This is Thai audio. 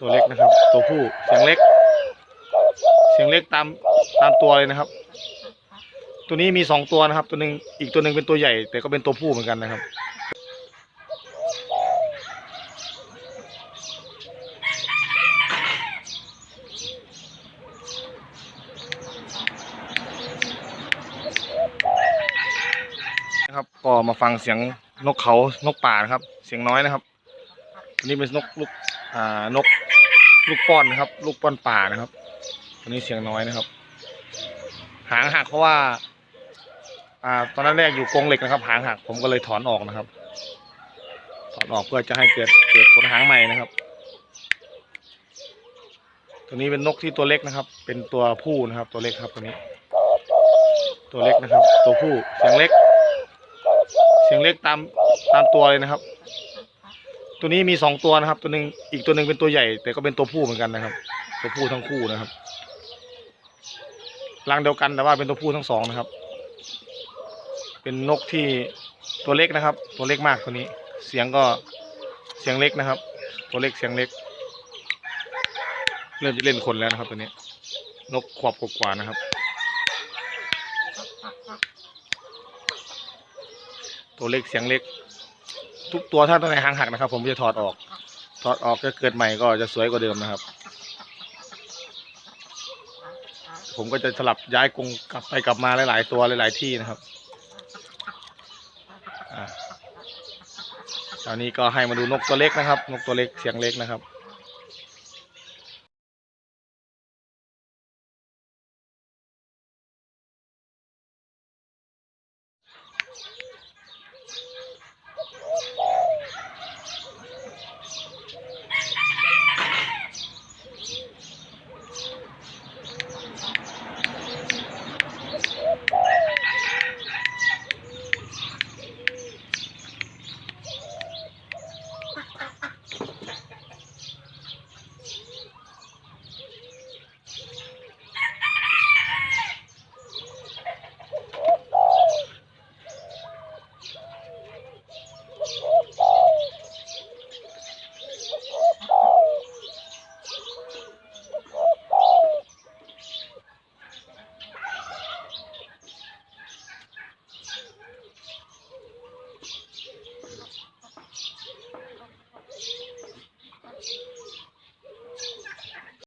ตัวเล็กนะครับ ตัวผู้เสียงเล็ก เสียงเล็กตามตามตัวเลยนะครับ ตัวนี้มีสองตัวนะครับ ตัวหนึ่งอีกตัวหนึ่งเป็นตัวใหญ่ แต่ก็เป็นตัวผู้เหมือนกันนะครับนะครับก็มาฟังเสียงนกเขานกป่านะครับ เสียงน้อยนะครับนนี้เป็นนกลูกอ่านก ลูกป้อนนะครับ ลูกป้อนป่านะครับอันนี้เสียงน้อยนะครับ หางหักเพราะว่า อ่า ตอนนั้นแรกอยู่กรงเหล็กนะครับ หางหักผมก็เลยถอนออกนะครับ ถอนออกเพื่อจะให้เกิดเกิดขนหางใหม่นะครับ ตัวนี้เป็นนกที่ตัวเล็กนะครับ เป็นตัวผู้นะครับ ตัวเล็กครับตัวนี้ ตัวเล็กนะครับ ตัวผู้เสียงเล็ก เสียงเล็กตามตามตัวเลยนะครับ ตัวนี้มีสองตัวนะครับ ตัวหนึ่งอีกตัวหนึ่งเป็นตัวใหญ่ แต่ก็เป็นตัวผู้เหมือนกันนะครับ ตัวผู้ทั้งคู่นะครับรังเดียวกันแต่ว่าเป็นตัวผู้ทั้งสองนะครับ เป็นนกที่ตัวเล็กนะครับ ตัวเล็กมากตัวนี้ เสียงก็เสียงเล็กนะครับ ตัวเล็กเสียงเล็ก เริ่มจะเล่นคนแล้วนะครับ ตัวนี้ นกขวบกว่านะครับ ตัวเล็กเสียงเล็ก ทุกตัวถ้าตัวไหนหางหักนะครับ ผมจะถอดออก ถอดออกจะเกิดใหม่ก็จะสวยกว่าเดิมนะครับ ผมก็จะสลับย้ายกรงกลับไปกลับมาหลายๆ ตัวหลายๆที่นะครับตอนนี้ก็ให้มาดูนกตัวเล็กนะครับ นกตัวเล็กเสียงเล็กนะครับ